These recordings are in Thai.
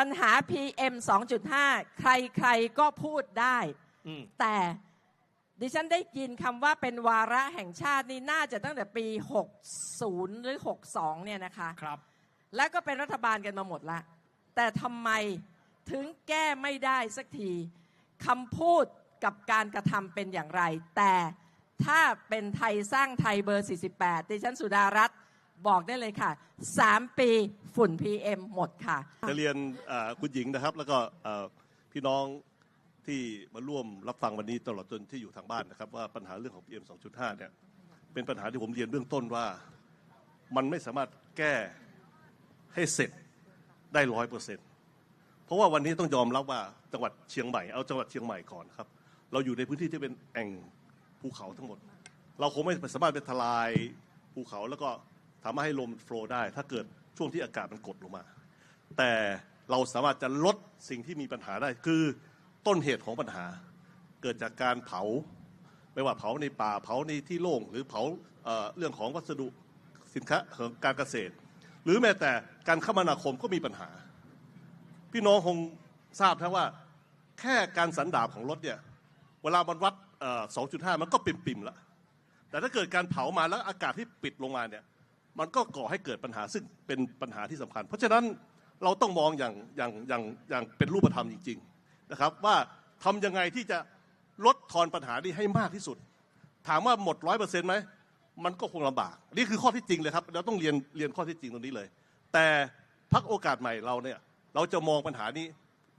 ปัญหา PM 2.5 ใครๆก็พูดได้อืมแต่ดิฉันได้ยินคำว่าเป็นวาระแห่งชาตินี่น่าจะตั้งแต่ปี 60 หรือ 62 เนี่ยนะคะครับ แล้วก็เป็นรัฐบาลกันมาหมดละ แต่ทำไมถึงแก้ไม่ได้สักทีคำพูดกับการกระทำเป็นอย่างไร แต่ถ้าเป็นไทยสร้างไทยเบอร์ 48 ดิฉันสุดารัตน์บอกได้เลยค่ะ 3 ปี ฝุ่น PM หมดค่ะ จะเรียนเอ่อคุณหญิงนะครับ แล้วก็เอ่อพี่น้องที่มาร่วมรับฟังวันนี้ตลอดจนที่อยู่ทางบ้านนะครับ ว่าปัญหาเรื่องของ PM 2.5 เนี่ยเป็นปัญหาที่ผมเรียนเบื้องต้นว่ามันไม่สามารถแก้ให้เสร็จได้ร้อยเปอร์เซ็นต์เพราะว่าวันนี้ต้องยอมรับว่าจังหวัดเชียงใหม่เอาจังหวัดเชียงใหม่ก่อนครับ เราอยู่ในพื้นที่ที่เป็นแอ่งภูเขาทั้งหมด เราคงไม่สามารถไปทลายภูเขาแล้วก็ทำให้ลมโฟลว์ได้ ถ้าเกิด ช่วงที่อากาศมันกดลงมา แต่เราสามารถจะลดสิ่งที่มีปัญหาได้ คือต้นเหตุของปัญหา เกิดจากการเผา ไม่ว่าเผาในป่าเผาในที่โล่งหรือเผาเเรื่องของวัสดุสินค้าของการเกษตร หรือแม้แต่การคมนาคมก็มีปัญหา พี่น้องคงทราบนะว่าแค่การสันดาบของรถเนี่ยเวลามันวัด 2.5 มันก็ปิ่มๆแล้ว แต่ถ้าเกิดการเผามาแล้วอากาศที่ปิดลงมาเนี่ย มันก็ก่อให้เกิดปัญหาซึ่งเป็นปัญหาที่สำคัญ เพราะฉะนั้นเราต้องมองอย่างอย่างอย่างอย่างเป็นรูปธรรมจริง ๆนะครับ ว่าทำยังไงที่จะลดทอนปัญหานี้ให้มากที่สุด ถามว่าหมดร้อยเปอร์เซ็นต์ไหมมันก็คงลำบาก นี่คือข้อที่จริงเลยครับ เราต้องเรียนเรียนข้อที่จริงตรงนี้เลย แต่พักโอกาสใหม่เราเนี่ย เราจะมองปัญหานี้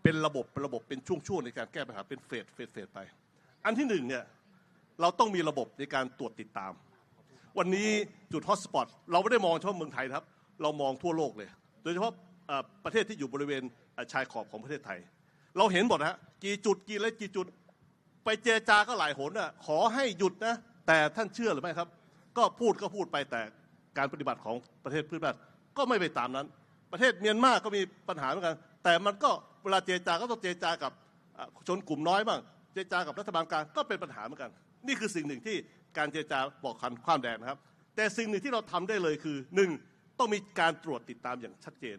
เป็นระบบเป็นระบบเป็นช่วงๆในการแก้ปัญหาเป็นเฟสเฟสเฟสไป อันที่หนึ่งเนี่ยเราต้องมีระบบในการตรวจติดตาม วันนี้จุดฮอตสปอตเราไม่ได้มองเฉพาะเมืองไทยครับ เรามองทั่วโลกเลย โดยเฉพาะประเทศที่อยู่บริเวณชายขอบของประเทศไทย เราเห็นหมดนะฮะกี่จุดกี่อะกี่จุด ไปเจจาก็หลายหนน่ะขอให้หยุดนะแต่ท่านเชื่อหรือไม่ครับ ก็พูดก็พูดไปแต่การปฏิบัติของประเทศเพื่อนบ้านก็ไม่ไปตามนั้น ประเทศเมียนมาก็มีปัญหาเหมือนกัน แต่มันก็เวลาเจจาก็ต้องเจจากับชนกลุ่มน้อยบ้างเจจากับรัฐบาลกลางก็เป็นปัญหาเหมือนกัน นี่คือสิ่งหนึ่งที่ การเจรจาบอกคันความแดนนะครับ แต่สิ่งหนึ่งที่เราทำได้เลยคือหนึ่งต้องมีการตรวจติดตามอย่างชัดเจน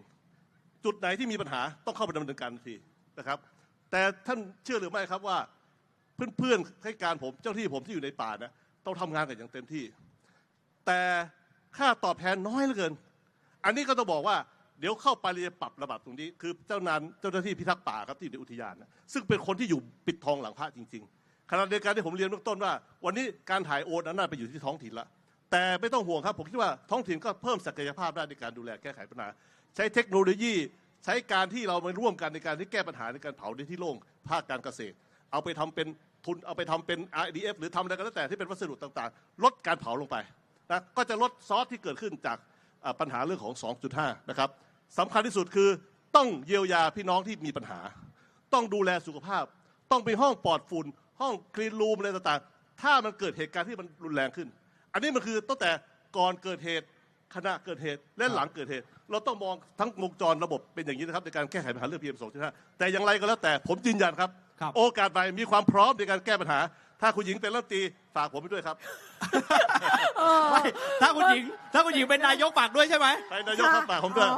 จุดไหนที่มีปัญหาต้องเข้าไปดำเนินการทันทีนะครับ แต่ท่านเชื่อหรือไม่ครับว่าเพื่อนๆให้การผมเจ้าที่ผมที่อยู่ในป่านะต้องทำงานกันอย่างเต็มที่ แต่ค่าตอบแทนน้อยเหลือเกิน อันนี้ก็ต้องบอกว่าเดี๋ยวเข้าไปเราจะปรับระดับตรงนี้ คือเจ้านานเจ้าหน้าที่พิทักษ์ป่าครับที่อยู่ในอุทยานนะซึ่งเป็นคนที่อยู่ปิดทองหลังพระจริง ๆ ขณะเดียวกันที่ผมเรียนเบื้องต้นว่า วันนี้การถ่ายโอนนั้นน่าไปอยู่ที่ท้องถิ่นละแต่ไม่ต้องห่วงครับผมคิดว่าท้องถิ่นก็เพิ่มศักยภาพได้ในการดูแลแก้ไขปัญหาใช้เทคโนโลยี ใช้การที่เรามาร่วมกันในการที่แก้ปัญหาในการเผาในที่โล่งภาคการเกษตร เอาไปทำเป็นทุนเอาไปทำเป็น RDF หรือทำอะไรก็แล้วแต่ที่เป็นวัสดุต่างๆ ลดการเผาลงไปนะก็จะลดซอสที่เกิดขึ้นจากปัญหาเรื่องของ 2.5 นะครับสำคัญที่สุดคือต้องเยียวยาพี่น้องที่มีปัญหา ต้องดูแลสุขภาพ ต้องมีห้องปลอดฝุ่น ห้องคลีนรูมอะไรต่างๆ ถ้ามันเกิดเหตุการณ์ที่มันรุนแรงขึ้น อันนี้มันคือตั้งแต่ก่อนเกิดเหตุขณะเกิดเหตุและหลังเกิดเหตุ เราต้องมองทั้งวงจรระบบเป็นอย่างนี้นะครับในการแก้ไขปัญหาเรื่อง PM 2.5แต่อย่างไรก็แล้วแต่ผมยืนยันครับครับ โอกาสใหม่มีความพร้อมในการแก้ปัญหา ถ้าคุณหญิงเป็นรัฐมนตรีฝากผมไปด้วยครับไม่ถ้าคุณหญิง ถ้าคุณหญิงเป็นนายกฝากด้วยใช่ไหมไปนายกครับฝากผมด้วย